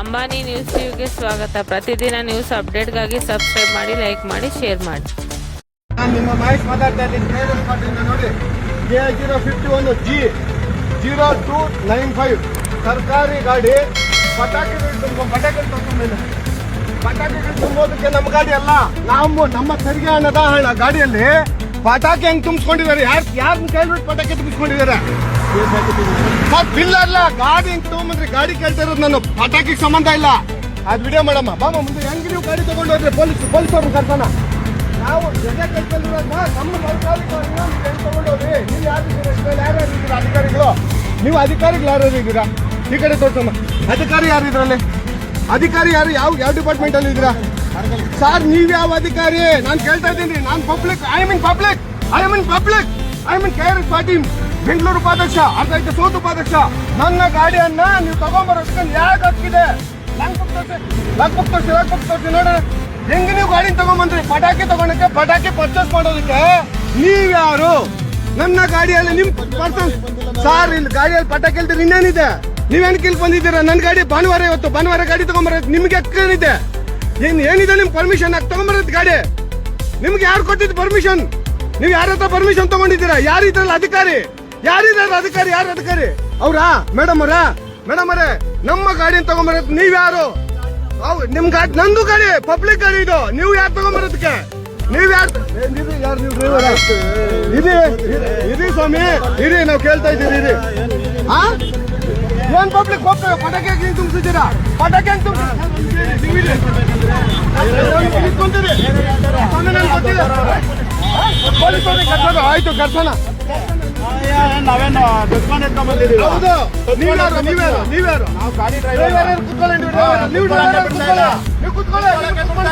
Ambani news ಟಿವಿಗೆ ಸ್ವಾಗತ. ಪ್ರತಿದಿನ ನ್ಯೂಸ್ ಅಪ್ಡೇಟ್ಗಾಗಿ ಸಬ್ಸ್ಕ್ರೈಬ್ ಮಾಡಿ, ಲೈಕ್ ಮಾಡಿ, ಶೇರ್ ಮಾಡಿ. ನಿಮ್ಮ zero fifty one G zero two nine five ಸರ್ಕಾರಿ ಗಾಡಿ, ಪಟಾಕಿಗಳು ತುಂಬ, ಪಟಾಕಿಗಳು ಪಟಾಕಿಗಳು ತುಂಬೋದಕ್ಕೆ ನಮ್ಮ ಗಾಡಿ ಅಲ್ಲ. ನಾವು ನಮ್ಮ ತೆರಿಗೆ ಹಣದ ಹಣ ಗಾಡಿಯಲ್ಲಿ ಪಟಾಕಿ ಹೆಂಗ್ ತುಂಬಿಸ್ಕೊಂಡಿದ್ದಾರೆ ಯಾರು? ಯಾರನ್ನ ಕೇಳ್ಬಿಟ್ಟು ಬಿಟ್ಟು ಪಟಾಕಿ ತುಂಬಿಸ್ಕೊಂಡಿದ್ದಾರೆ? ಸರ್ ಬಿಲ್ ಅಲ್ಲ, ಗಾಡಿ ಹೆಂಗ್ ತಗೊಂಬಂದ್ರೆ ಗಾಡಿ ಕೇಳ್ತಾ ಇರೋದು ನಾನು. ಪಟಾಕಿಗೆ ಸಂಬಂಧ ಇಲ್ಲ. ಅದು ವಿಡಿಯೋ ಮಾಡಮ್ಮ. ಬಾಮ ಮುಂದೆ ಹೆಂಗ್ ನೀವು ಗಾಡಿ ತಗೊಂಡು ಹೋದ್ರೆ ಪೊಲೀಸ್ ಪೊಲೀಸ್ ಅವ್ರನ್ನ ಕರ್ತಾನ ನಾವು ಜೊತೆ ಕಲ್ತಲ್ಲಿರೋದ್ನ ನಮ್ಮ ನೀವು ಯಾರು ಅಧಿಕಾರಿಗಳು? ನೀವು ಅಧಿಕಾರಿಗಳು ಈ ಕಡೆ ತೋರ್ಸಮ್ಮ. ಅಧಿಕಾರಿ ಯಾರು ಇದ್ರಲ್ಲಿ ಅಧಿಕಾರಿ ಯಾರು? ಯಾವ ಯಾವ ಡಿಪಾರ್ಟ್ಮೆಂಟ್ ಅಲ್ಲಿ ಇದ್ದೀರಾ? ಸರ್ ನೀವ್ ಯಾವ ಅಧಿಕಾರಿ? ನಾನು ಕೇಳ್ತಾ ಇದ್ದೀನಿ. ನಾನು public I mean public I mean public I mean K R S Bengaluru ಉಪಾಧ್ಯಕ್ಷ, ಅರ್ಧ ಸೋತು ಉಪಾಧ್ಯಕ್ಷ. ನನ್ನ ಗಾಡಿಯನ್ನ ನೀವು ತಗೊಂಬರೋದಕ್ಕೆ ಯಾಕೆ ಹಕ್ಕಿದೆ ಲಾಂಗ್ ಬುಕ್ ತೋರಿಸಿ. ಬುಕ್ ತೋರಿಸಿ ನೋಡಿ ನೀವು ಗಾಡಿ ತಗೊಂಬಂದ್ರಿ? ಪಟಾಕಿ ತಗೊಂಡಕ್ಕೆ ಪಟಾಕಿ ಪರ್ಚೇಸ್ ಮಾಡೋದಕ್ಕೆ? ನೀವ್ಯಾರು ನನ್ನ ಗಾಡಿಯಲ್ಲಿ ನಿಮ್ ಪರ್ಸನ್ ಸಾರ್ ಇಲ್ಲಿ ಗಾಡಿಯಲ್ಲಿ ಪಟಾಕಿ ಹೇಳ್ತೀರಿ ಇನ್ನೇನಿದೆ ನೀವೇನ್ ಇಲ್ಲಿ ಬಂದಿದ್ದೀರಾ? ನನ್ನ ಗಾಡಿ ಭಾನುವಾರ ಇವತ್ತು ಭಾನುವಾರ ಗಾಡಿ ತಗೊಂಬರೋದು ನಿಮ್ಗೆ ಏನಿದೆ ಏನ್ ಏನಿದೆ ನಿಮ್ ಪರ್ಮಿಷನ್ ಆಗಿ ತಗೊಂಬರೋದು ಗಾಡಿ. ನಿಮ್ಗೆ ಯಾರು ಕೊಟ್ಟಿದ್ದು ಪರ್ಮಿಷನ್ ನೀವು ಯಾರ ಹತ್ರ ಪರ್ಮಿಷನ್ ತಗೊಂಡಿದ್ದೀರಾ? ಯಾರು ಇದ್ರಲ್ಲ ಅಧಿಕಾರಿ? ಯಾರಿದ್ರಲ್ಲ ಅಧಿಕಾರಿ? ಯಾರು ಅಧಿಕಾರಿ? ಅವ್ರಾ? ಮೇಡಮ್ ಅವರ? ಮೇಡಮ್ ಅವರೇ, ನಮ್ಮ ಗಾಡಿ ತಗೊಂಬರತ್ ನೀವ್ ಯಾರು? ನಿಮ್ ಗಾಡಿ ನಂದು ಗಾಡಿ ಪಬ್ಲಿಕ್ ಗಾಡಿ ಇದು. ನೀವು ಯಾರು ತಗೊಂಬರೋದಕ್ಕೆ? ನೀವ್ ಯಾರು ಯಾರು ನೀವು ಸ್ವಾಮಿ. ಇರಿ, ನಾವು ಕೇಳ್ತಾ ಇದ್ದೀರಿ ಇರಿ. ಏನ್ ಪಬ್ಲಿಕ್ ಹೋಗ್ತೇವೆ ಪಟಾಕಿ ಹಾಕಿ ತುಂಬಿಸಿದ್ದೀರಾ ಪಟಾಕಿ ಹೆಂಗ್ ತುಂಬಿಸಿದ್ದೀರಿ ಆಯ್ತು, ಕರ್ಸೋಣ. ನಾವೇನು ಡಿಸ್ಕೌಂಟ್ ಇಟ್ಕೊಂಡ್ ಬಂದಿದ್ದೀವಿ ಹೌದು ನೀವ್ಯಾರು ನೀವ್ಯಾರು ನಾವು ಗಾಡಿ ಡ್ರೈವರ್ ಕುತ್ಕೊಳ್ಳಿ? ನೀವು ಕೂತ್ಕೊಳ್ಳಿ ಕೂತ್ಕೊಳ್ಳಿ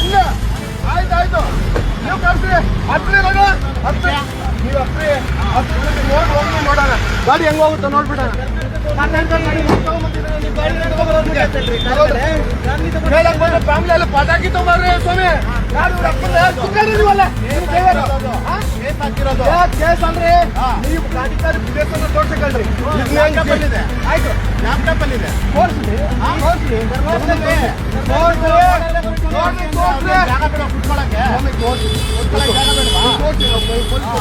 ಇಲ್ಲ. ನೋಡು ಹತ್ರಿ ನೀವು ಹತ್ತಿರ ಹತ್ತಿರ ನೋಡಿ ಹೋಗಿ ನೋಡೋಣ. ಗಾಡಿ ಹೆಂಗ್ ಹೋಗುತ್ತೆ ನೋಡ್ಬಿಡೋಣ. ಫ್ಯಾಮಿಲಿ ಎಲ್ಲ ಪಟಾಕಿ ತಗೊಂಡ್ರಿ ಸ್ವಾಮಿ. ಯಾರು ಇವ್ರ ಕೇಸ್ ಹಾಕಿರೋದು ಯಾಕ್ ಕೇಸ್ ಅಂದ್ರೆ ನೀವು ಕೇಸನ್ನ ತೋರ್ಸಕಲ್ರಿ ಲ್ಯಾಪ್ಟಾಪ್ ಅಲ್ಲಿದೆ ಆಯ್ತು. ಲ್ಯಾಪ್ಟಾಪ್ ಅಲ್ಲಿದೆ ತೋರ್ಸ್ಲಿ ತೋರ್ಸ್ಲಿ ತೋರ್ಸ್ಲಿ ಜಾಗ ಬೇಡ ಕುತ್ಕೊಳಕ್ಕೆ. ಕುತ್ಕೊಳಕ್ಕೆ ಬೇಡವಾ? ಪೊಲೀಸ್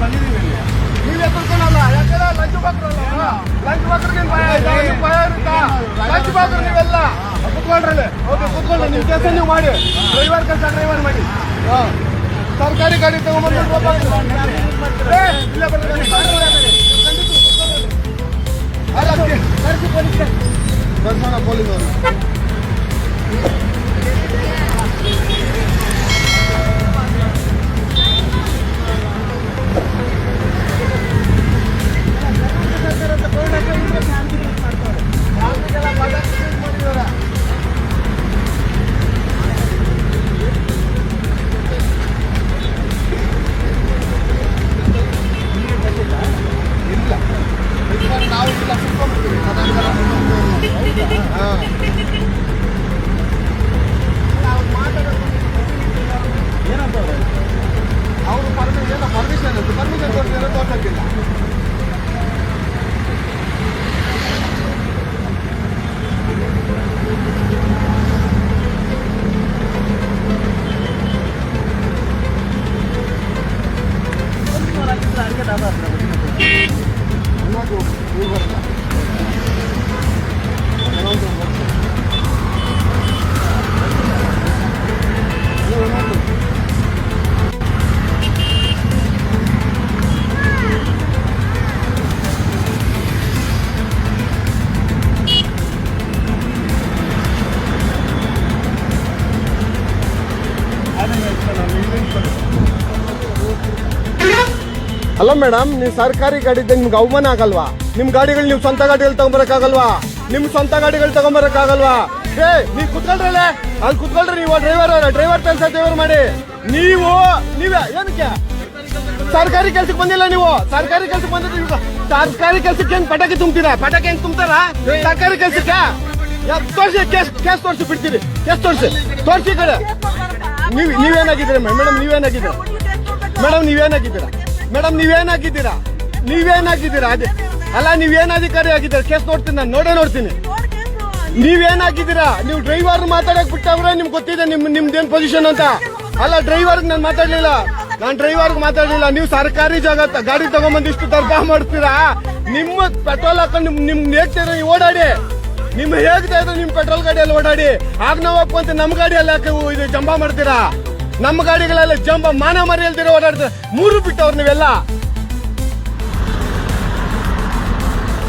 ಬಂದಿದ್ದೀವಿ ಇಲ್ಲಿ. ನೀವ್ ಎತ್ಕೊಳಲ್ಲ ಯಾಕಂದ್ರೆ ಲಂಚ್ ಬಾಕ್ರಲ್ಲ ಲಂಚ್ ಬಾಕ್ರಿಗೆ ಭಯ ಆಯ್ತಾ ನಿಮ್ ಭಯ ಇರುತ್ತಾ ಲಂಚ್ ಬಾಕ್ರು ನೀವೆಲ್ಲ ಕುತ್ಕೊಳ್ರಲ್ಲಿ ಓಕೆ ಕುತ್ಕೊಳ್ಳಿ ನಿಮ್ಮ ಕೆಲಸ ನೀವು ಮಾಡಿ. ಡ್ರೈವರ್ ಕೆಲಸ ಡ್ರೈವರ್ ಮಾಡಿ. ಹಾ. ಸರ್ಕಾರಿ ಗಾಡಿ ತಗೊಂಡ್ಬಂದು ಇಲ್ಲೇ ಅಲ್ಲ, ಕರ್ಸಿ ಶಾಂತಿ ಕರ್ಸೋಣ ಪೊಲೀಸರು ನಾವು выбор. ಅಲ್ಲ ಮೇಡಮ್, ನೀವು ಸರ್ಕಾರಿ ಗಾಡಿ ಇದ್ದಂಗೆ ನಿಮ್ಗೆ ಅವಮಾನ ಆಗಲ್ವಾ? ನಿಮ್ ಗಾಡಿಗಳು ನೀವು ಸ್ವಂತ ಗಾಡಿಗಳು ತಗೊಂಬರಕ್ಕಾಗಲ್ವಾ? ನಿಮ್ ಸ್ವಂತ ಗಾಡಿಗಳು ತಗೊಂಬರಕ್ಕಾಗಲ್ವಾ? ಏ, ನೀವು ಕುತ್ಕೊಳ್ರಲ್ಲ? ಅಲ್ಲಿ ಕುತ್ಕೊಳ್ರಿ, ನೀವು ಡ್ರೈವರ್ ಡ್ರೈವರ್ ಕೆಲಸ ಡ್ರೈವರ್ ಮಾಡಿ. ನೀವು, ನೀವೇ, ಏನಕ್ಕೆ? ಸರ್ಕಾರಿ ಕೆಲ್ಸಕ್ಕೆ ಬಂದಿಲ್ಲ ನೀವು? ಸರ್ಕಾರಿ ಕೆಲ್ಸಕ್ಕೆ ಬಂದಿದ್ರೆ ಸರ್ಕಾರಿ ಕೆಲ್ಸಕ್ಕೆ ಏನ್ ಪಟಾಕಿ ತುಂಬ್ತೀರಾ? ಪಟಾಕಿ ಹೆಂಗ್ ತುಂಬ್ತಾರ? ಸರ್ಕಾರಿ ಕೆಲ್ಸಕ್ಕೆ? ತೋರ್ಸಿ, ಕೇಸ್ ಕೇಸ್ ತೋರಿಸಿ, ಬಿಡ್ತೀರಿ. ಕೇಸ್ ತೋರಿಸಿ. ತೋರಿಸಿ ಕಡೆ. ನೀವ್, ನೀವೇನಾಗಿದ್ದೀರಾ ಮೇಡಮ್ ನೀವೇನಾಗಿದ್ದೀರಾ? ಮೇಡಮ್, ನೀವೇನಾಗಿದ್ದೀರಾ? ಮೇಡಮ್, ನೀವೇನಾಗಿದ್ದೀರಾ? ನೀವೇನಾಗಿದ್ದೀರಾ? ಅದೇ. ಅಲ್ಲ ನೀವೇನ್ ಅಧಿಕಾರಿ ಆಗಿದ್ದೀರಾ? ಕೇಸ್ ನೋಡ್ತೀನಿ ನಾನು. ನೋಡೇ ನೋಡ್ತೀನಿ. ನೀವೇನಾಗಿದ್ದೀರಾ? ನೀವು ಡ್ರೈವರ್ ಮಾತಾಡಕ್ ಬಿಟ್ಟವ್ರೆ, ನಿಮ್ಗೆ ಗೊತ್ತಿದೆ ನಿಮ್ ನಿಮ್ದೇನ್ ಪೊಸಿಷನ್ ಅಂತ. ಅಲ್ಲ ಡ್ರೈವರ್ಗೆ ನಾನು ಮಾತಾಡ್ಲಿಲ್ಲ. ನಾನು ಡ್ರೈವರ್ಗೆ ಮಾತಾಡ್ಲಿಲ್ಲ. ನೀವು ಸರ್ಕಾರಿ ಜಾಗ ಗಾಡಿ ತಗೊಂಬಂದು ಇಷ್ಟು ದರ್ಬಾ ಮಾಡ್ತೀರಾ? ನಿಮ್ಮ ಪೆಟ್ರೋಲ್ ಹಾಕೊಂಡು ನಿಮ್ ನಿಮ್ ನೀವು ಓಡಾಡಿ. ನಿಮ್ ಹೇಗ್ತಾ ಇದ್ರೆ ನಿಮ್ ಪೆಟ್ರೋಲ್ ಗಾಡಿಯಲ್ಲಿ ಓಡಾಡಿ. ಆಗ ನಾವು ಹಾಕುವಂತ ನಮ್ ಗಾಡಿಯಲ್ಲಿ ಹಾಕಿ ಇದು ಜಂಬಾ ಮಾಡ್ತೀರಾ? ನಮ್ಮ ಗಾಡಿಗಳೆಲ್ಲ ಜಂಬ ಮಾನ ಮರ್ಯಾಲ್ದಿರ ಓಡಾಡ್ತಾರೆ ಮೂರು ಬಿಟ್ಟವ್ರು ನೀವೆಲ್ಲ.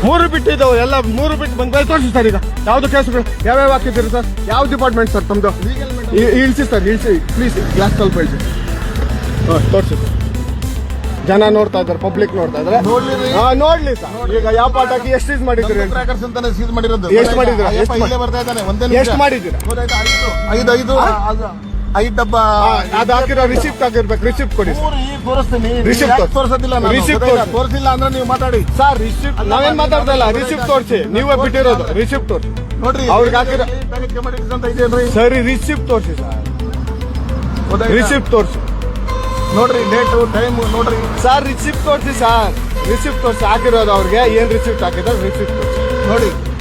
ಮೂರು ಬಿಟ್ಟಿದ್ದವು ಎಲ್ಲ ಮೂರು ಬಿಟ್ಟು ಬಂದ ತೋರಿಸಿ ಸರ್ ಈಗ. ಯಾವ್ದು ಕೇಸುಗಳು? ಯಾವ್ಯಾವ ಹಾಕಿದ್ದೀರಿ ಸರ್? ಯಾವ ಡಿಪಾರ್ಟ್ಮೆಂಟ್ ಸರ್ ತಮ್ಮದು ಇಳಿಸಿ ಸರ್ ಇಳಿಸಿ. ಪ್ಲೀಸ್ ಗ್ಲಾಸ್ ಸ್ವಲ್ಪ ಇಳಿಸಿ ಹಾಂ ತೋರಿಸಿ. ಜನ ನೋಡ್ತಾ ಇದ್ದಾರೆ ಪಬ್ಲಿಕ್ ನೋಡ್ತಾ ಇದ್ದಾರೆ. ನೋಡ್ಲಿ ಸರ್. ಈಗ ಯಾವ ಪಾಠಕ್ಕೆ ಎಷ್ಟು ಯೂಸ್ ಮಾಡಿದ್ರಿ ಅಂತ? ಟ್ರ್ಯಾಕರ್ಸ್ ಅಂತಾನೆ ಸೀಸ್ ಮಾಡಿರೋದು. ಎಷ್ಟು ಮಾಡಿದ್ರೆ. ಎಷ್ಟು ಮಾಡಿದ್ದೀರಾ? ಐದು ಐದು ಐದು ಡಬ್ಬ ಅದು ಹಾಕಿರೋ ರಿಸಿಪ್ಟ್ ಆಗಿರ್ಬೇಕು ರಿಸಿಪ್ಟ್ ಕೊಡಿ. ತೋರಿಸ್ತೀನಿ. ತೋರಿಸೋದಿಲ್ಲ ನಾನು? ಗೊತ್ತಾಯ್ತಾ? ತೋರಿಸಿಲ್ಲ ಅಂದ್ರೆ ನೀವು ಮಾತಾಡಿ. ಸರ್ ರಿಸಿಪ್ಟ್ ನಾವೇನ್ ಮಾತಾಡ್ತಾ ಇಲ್ಲ. ರಿಸಿಪ್ಟ್ ತೋರಿಸಿ. ನೀವೇ ಬಿಟ್ಟಿರೋದು. ರಿಸಿಪ್ಟ್ ತೋರಿಸಿ. ನೋಡ್ರಿ ಅವ್ರಿಗೆ ಹಾಕಿರೋ- ಸರಿ ರಿಸಿಪ್ಟ್ ತೋರಿಸಿ ಸರ್? ರಿಸಿಪ್ಟ್ ತೋರಿಸಿ. ನೋಡ್ರಿ ಡೇಟು ಟೈಮ್ ನೋಡ್ರಿ. ಸರ್ ರಿಸಿಪ್ಟ್ ತೋರಿಸಿ ಸರ್ ರಿಸಿಪ್ಟ್ ತೋರಿಸಿ. ಹಾಕಿರೋದು ಅವ್ರಿಗೆ. ಏನ್ ರಿಸಿಪ್ಟ್ ಹಾಕಿದ್ರೆ ರಿಸಿಪ್ಟ್ ತೋರಿಸಿ. ನೋಡಿ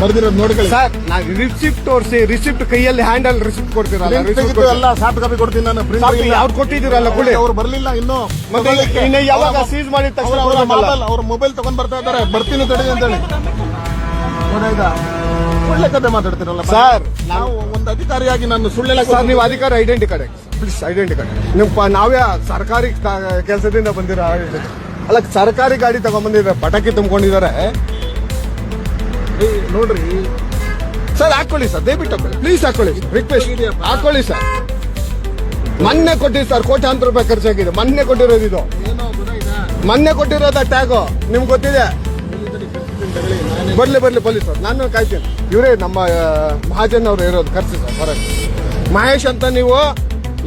ಬರ್ದಿರೋದು ನೋಡ್ಕೊಳ್ಳಿ ಸರ್ ನಾವು ರಿಸಿಪ್ಟ್ ತೋರಿಸಿ ರಿಸಿಪ್ಟ್ ಕೈಯಲ್ಲಿ ಹ್ಯಾಂಡಲ್ ರಿಸಿಪ್ಟ್ ಕೊಡ್ತೀರಲ್ಲ Print ರಿಸಿಪ್ಟ್ ತೆಗೆದು ಎಲ್ಲ ಸಾಫ್ಟ್ ಕಾಪಿ ಕೊಡ್ತೀನಿ ನಾನು ಪ್ರಿಂಟ್ ಸಾಕು, ಅವ್ರು ಕೊಟ್ಟಿದ್ದೀರಲ್ಲ ಕೊಡಿ. ಅವ್ರು ಬರಲಿಲ್ಲ ಇನ್ನು ಮತ್ತೆ ಇನ್ನು ಯಾವಾಗ ಸೀಸ್ ಮಾಡಿದ ತಕ್ಷಣ ಕೊಡೋದಲ್ಲ? ಅವ್ರ ಮೊಬೈಲ್ ತಗೊಂಡ್ ಬರ್ತಾ ಇದ್ದಾರೆ. ಬರ್ತೀನಿ ತಡಿ ಅಂತ ಹೇಳಿ ಗೊತ್ತಾಯ್ತಾ? ಒಳ್ಳೆ ಕತೆ ಮಾತಾಡ್ತಿರಲ್ಲ ಸರ್, ನಾವು ಒಂದು ಅಧಿಕಾರಿಯಾಗಿ ನಾನು ಸುಳ್ಳೆಲ್ಲ ಸರ್ ನೀವು ಅಧಿಕಾರಿ identity card please identity card ನೀವು ಪ- ನಾವೇ ಸರ್ಕಾರಿ ಕೆಲಸದಿಂದ ಬಂದಿರೋ. ಅಲ್ಲ ಸರ್ಕಾರಿ ಗಾಡಿ ತಗೊಂಡ್ಬಂದಿದ್ದಾರೆ ಪಟಾಕಿ ತುಂಬಿಕೊಂಡಿದ್ದಾರೆ. ನೋಡ್ರಿ. ಸರ್ ಹಾಕೊಳ್ಳಿ ಸರ್ ದಯವಿಟ್ಟು ಹಾಕೊಳ್ಳಿ. ಪ್ಲೀಸ್ ಹಾಕೊಳ್ಳಿ. ರಿಕ್ವೆಸ್ಟ್ ಹಾಕೊಳ್ಳಿ ಸರ್. ಮೊನ್ನೆ ಕೊಟ್ಟಿದ್ದು ಸರ್ ಕೋಟ್ಯಾಂತರ ರೂಪಾಯಿ ಖರ್ಚಾಗಿದೆ. ಮೊನ್ನೆ ಕೊಟ್ಟಿರೋದು ಇದು. ಮೊನ್ನೆ ಕೊಟ್ಟಿರೋದ ಟ್ಯಾಗು ನಿಮ್ಗೆ ಗೊತ್ತಿದೆ? ಬರ್ಲಿ ಬರ್ಲಿ ಪೊಲೀಸ್ ಸರ್ ನಾನು ಕಾಯ್ತೀನಿ. ಇವರೇ ನಮ್ಮ ಮಹಾಜನ್ ಅವರು ಇರೋದು. ಖರ್ಚು ಸರ್ ಹೊರಗೆ. ಮಹೇಶ್ ಅಂತ ನೀವು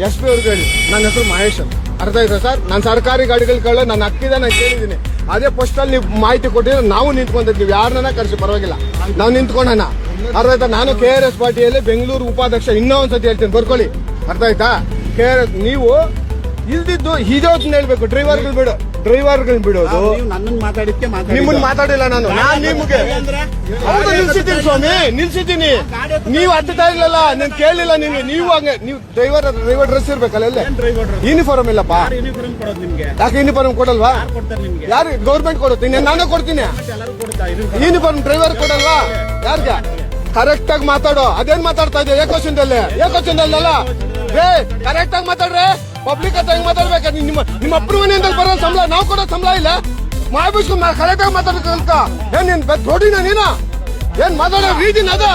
ಎಸ್ ಪಿ ಅವ್ರಿಗೆ ಹೇಳಿ. ನನ್ನ ಹೆಸರು ಮಹೇಶ್ ಅಂತ. ಅರ್ಥ ಆಯ್ತಾ ಸರ್? ನಾನು ಸರ್ಕಾರಿ ಗಾಡಿಗಳು ಕೇಳೋ ನಾನು ಹಕ್ಕಿದೆ ನಾನು ಕೇಳಿದ್ದೀನಿ. ಅದೇ ಪೋಸ್ಟಲ್ಲಿ ನೀವು ಮಾಹಿತಿ ಕೊಟ್ಟಿದ್ರೆ ನಾವು ನಿಂತ್ಕೊಂಡಿದ್ವಿ ನೀವು ಯಾರನ್ನ ಕರೆಸಿ, ಪರವಾಗಿಲ್ಲ. ನಾವು ನಿಂತ್ಕೊಂಡಣ. ಅರ್ಥ ಆಯ್ತಾ ನಾನು ಕೆ ಆರ್ ಎಸ್ ಪಾರ್ಟಿಯಲ್ಲಿ ಬೆಂಗಳೂರು ಉಪಾಧ್ಯಕ್ಷ ಇನ್ನೂ ಒಂದ್ಸತಿ ಹೇಳ್ತೀನಿ. ಬರ್ಕೊಳ್ಳಿ. ಅರ್ಥ ಆಯ್ತಾ? ಕೆ ಆರ್ ಎಸ್ ನೀವು ಇಲ್ದಿದ್ದು ಇದೇ ಹೇಳ್ಬೇಕು. ಡ್ರೈವರ್ ಬಿಡು. ಡ್ರೈವರ್ಗಳು ಬಿಡೋದು. ನನ್ನನ್ನು ಮಾತಾಡಿದ್ಕೆ ನಿಮ್ಮನ್ನ ಮಾತಾಡಿಲ್ಲ ನಾನು. ನಾನ್ ನಿಮ್ಗೆ ಹೌದು ನಿಲ್ಸಿದ್ದೀನಿ ಸ್ವಾಮಿ ನಿಲ್ಸಿದ್ದೀನಿ. ನೀವು ಹತ್ತುತ್ತಾ ಇಲ್ಲಲ್ಲ ನಾನು ಕೇಳಿಲ್ಲ ನೀವು ನೀವು ಹಂಗೆ ನೀವು ಡ್ರೈವರ್ ಡ್ರೈವರ್ ಡ್ರೆಸ್ ಇರ್ಬೇಕಲ್ಲ ಎಲ್ಲ? ಯೂನಿಫಾರ್ಮ್ ಇಲ್ಲಪ್ಪ. ಯೂನಿಫಾರ್ಮ್ ಕೊಡೋದು ನಿಮ್ಗೆ? ಯಾಕೆ ಯೂನಿಫಾರ್ಮ್ ಕೊಡಲ್ವಾ? ನಿಮ್ಗೆ? ಯಾರು ಗೌರ್ಮೆಂಟ್ ಕೊಡುತ್ತೀನಿ ನಾನು ಕೊಡ್ತೀನಿ. ಯೂನಿಫಾರ್ಮ್ ಡ್ರೈವರ್ ಕೊಡಲ್ವಾ? ಯಾರ್ಗ? ಕರೆಕ್ಟ್ ಆಗಿ ಮಾತಾಡೋ. ಅದೇನ್ ಮಾತಾಡ್ತಾ ಇದೆಯಾ? ಏಕೋಚನದಲ್ಲಿ ಏಕೋಚನದಲ್ಲ ರೇ ಕರೆಕ್ಟ್ ಆಗಿ ಮಾತಾಡ್ರೆ? ಪಬ್ಲಿಕ್ ಹತ್ರ ಹೆಂಗ್ ಮಾತಾಡ್ಬೇಕು? ನಿಮ್ಮ ನಿಮ್ಮ ಅಪ್ಪನ ಮನೆಯಿಂದ ಬರೋ ಸಂಬಳ, ನಾವು ಕೊಡೋ ಸಂಬಳ ಇಲ್ಲ? ಮಾಡ್ಬಿಸ್ಕೊಂಡು ಕರೆಕ್ಟ್ ಆಗಿ ಮಾತಾಡ್ಬೇಕಂತ ಏನ್ ನೀನ್ ರೋಡಿನ ನೀನ? ಏನ್ ಮಾತಾಡೋ ರೀತಿನ ಅದ?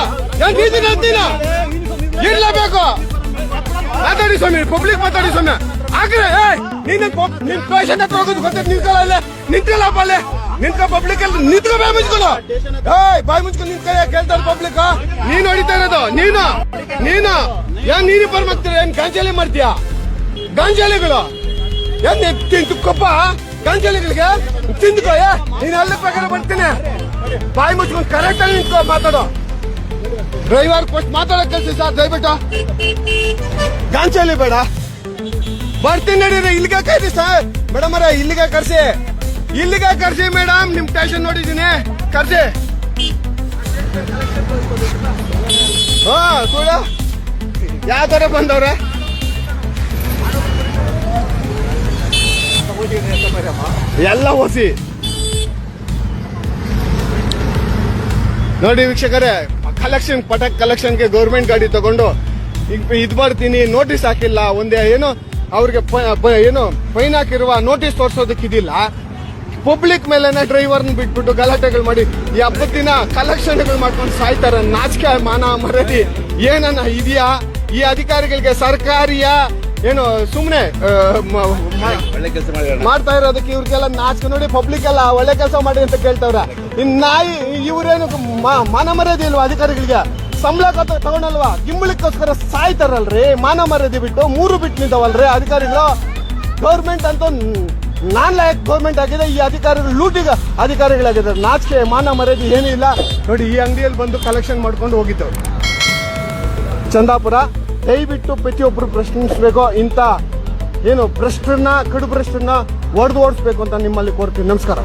ಏನ್ ರೀತಿನ ಅಂತೀನ? ಇರ್ಲೇಬೇಕು ಮಾತಾಡಿ ಸ್ವಾಮಿ ಪಬ್ಲಿಕ್ ಮಾತಾಡಿ ಸ್ವಾಮಿ. ಆಗ್ರೆ ಏ ನೀನ್ ನಿನ್ ಪೇಷಂಟ್ ಹತ್ರ ಹೋಗೋದು ಗೊತ್ತೈತೆ ನಿಂತಲ್ಲ ನಿಂತ್ಕೊಳ್ಳಪ್ಪ ಅಲ್ಲೇ. ನಿಂತ್ಕೊ ಪಬ್ಲಿಕ್ ಅಲ್ಲಿ, ನಿಂತ್ಕೊ ಬಾಯ್ ಮುಚ್ಕೊಂಡು. ಏಯ್, ಬಾಯ್ ಮುಚ್ಕೊಂಡು ನಿನ್ ಕೈ ಕೇಳ್ತಾರೆ ಪಬ್ಲಿಕ್ ನೀನ್ ಹೊಡಿತಾ ಇರೋದು, ನೀನು ನೀನು. ಏನ್ ನೀನು ಬರ್ಮಾಗ್ತೀರ ಏನ್ ಗಾಂಜಾಲಿ ಮಾಡ್ತೀಯ? ಗಾಂಜಾಲಿಗಳು. ಏನ್ ನೀನ್ ತಿಂದು ಕೊಪ್ಪ ಗಾಂಜಾಲಿಗಳಿಗೆ? ತಿಂದುಕೋ, ಏ, ನೀನ್ ಅಲ್ಲಿ ಪ್ರಕಾರ ಬರ್ತೀನಿ. ಬಾಯ್ ಮುಚ್ಕೊಂಡು ಕರೆಕ್ಟ್ ಆಗಿ ನಿಂತ್ಕೊ, ಮಾತಾಡೋ. ಡ್ರೈವರ್ ಕೊಟ್ಟು ಮಾತಾಡೋ ಕಳ್ಸಿ ಸರ್ ದಯವಿಟ್ಟು. ಗಾಂಚಲಿ ಬೇಡ. ಬರ್ತೀನಿ ನಡೀರಿ, ಇಲ್ಲಿಗೆ ಕರ್ಸಿ ಸರ್. ಮೇಡಮ್ ಅವರ ಇಲ್ಲಿಗೆ ಕರ್ಸಿ. ಇಲ್ಲಿಗೆ ಕರ್ಜಿ, ಮೇಡಮ್. ನಿಮ್ ಟೇಷನ್ ನೋಡಿದೀನಿ ಕರ್ಸಿ ಹಾ ಕೂಡ ಯಾವ ತರ ಬಂದವ್ರೆ? ಎಲ್ಲ ಓಸಿ. ನೋಡಿ ವೀಕ್ಷಕರೇ ಕಲೆಕ್ಷನ್ ಪಟಕ್ ಕಲೆಕ್ಷನ್ಗೆ ಗೌರ್ಮೆಂಟ್ ಗಾಡಿ ತಗೊಂಡು ಇದು ಮಾಡ್ತೀನಿ. ನೋಟಿಸ್ ಹಾಕಿಲ್ಲ. ಒಂದೇ ಏನು, ಅವ್ರಿಗೆ ಏನು ಫೈನ್ ಹಾಕಿರುವ ನೋಟಿಸ್ ತೋರಿಸೋದಕ್ಕೆ ಇದಿಲ್ಲ ಪಬ್ಲಿಕ್ ಮೇಲೆನೆ ಡ್ರೈವರ್ನ ಬಿಟ್ಬಿಟ್ಟು ಗಲಾಟೆಗಳು ಮಾಡಿ ಈ ಹಬ್ಬದ ದಿನ ಕಲೆಕ್ಷನ್ಗಳು ಮಾಡ್ಕೊಂಡು ಸಾಯ್ತಾರೆ. ನಾಚಿಕೆ ಮಾನ ಮರದಿ ಏನನ್ನ ಇದೆಯಾ? ಈ ಅಧಿಕಾರಿಗಳಿಗೆ ಸರ್ಕಾರಿಯ? ಏನು ಸುಮ್ಮನೆ ಮಾಡ್ತಾ ಇರೋದಕ್ಕೆ ಇವ್ರಿಗೆಲ್ಲ ನಾಚಿಕೆ ನೋಡಿ ಪಬ್ಲಿಕ್ ಎಲ್ಲ ಒಳ್ಳೆ ಕೆಲಸ ಮಾಡಿ ಅಂತ ಕೇಳ್ತಾವ್ರ. ಇನ್ ನಾಯಿ ಇವ್ರೇನು ಮಾನ ಮರ್ಯಾದೆ ಇಲ್ವಾ ಅಧಿಕಾರಿಗಳಿಗೆ? ಸಂಬಳ ತಗೊಂಡಲ್ವಾ? ಗಿಂಬಳಿಗೋಸ್ಕರ ಸಾಯ್ತಾರಲ್ರಿ. ಮಾನ ಮರ್ಯಾದೆ ಬಿಟ್ಟು ಮೂರು ಬಿಟ್ಟು ನಿಂತವಲ್ರಿ ಅಧಿಕಾರಿಗಳು. ಗೌರ್ಮೆಂಟ್ ಅಂತ ನಾನ್ ಲಾಯಕ್ ಗೌರ್ಮೆಂಟ್ ಆಗಿದೆ, ಈ ಅಧಿಕಾರಿಗಳು ಲೂಟಿಗ ಅಧಿಕಾರಿಗಳಾಗಿದ್ದಾರೆ. ನಾಚಿಕೆ, ಮಾನ ಮರ್ಯಾದೆ ಏನೂ ಇಲ್ಲ. ನೋಡಿ, ಈ ಅಂಗಡಿಯಲ್ಲಿ ಬಂದು ಕಲೆಕ್ಷನ್ ಮಾಡ್ಕೊಂಡು ಹೋಗಿದ್ದವ್ರು. ಚಂದಾಪುರ, ದಯವಿಟ್ಟು ಪ್ರತಿಯೊಬ್ಬರು ಪ್ರಶ್ನಿಸ್ಬೇಕು. ಇಂಥ ಏನು ಭ್ರಷ್ಟರನ್ನ, ಕಡು ಭ್ರಷ್ಟರನ್ನ ಹೊಡೆದು ಓಡಿಸ್ಬೇಕು ಅಂತ ನಿಮ್ಮಲ್ಲಿ ಕೋರ್ತೀನಿ. ನಮಸ್ಕಾರ.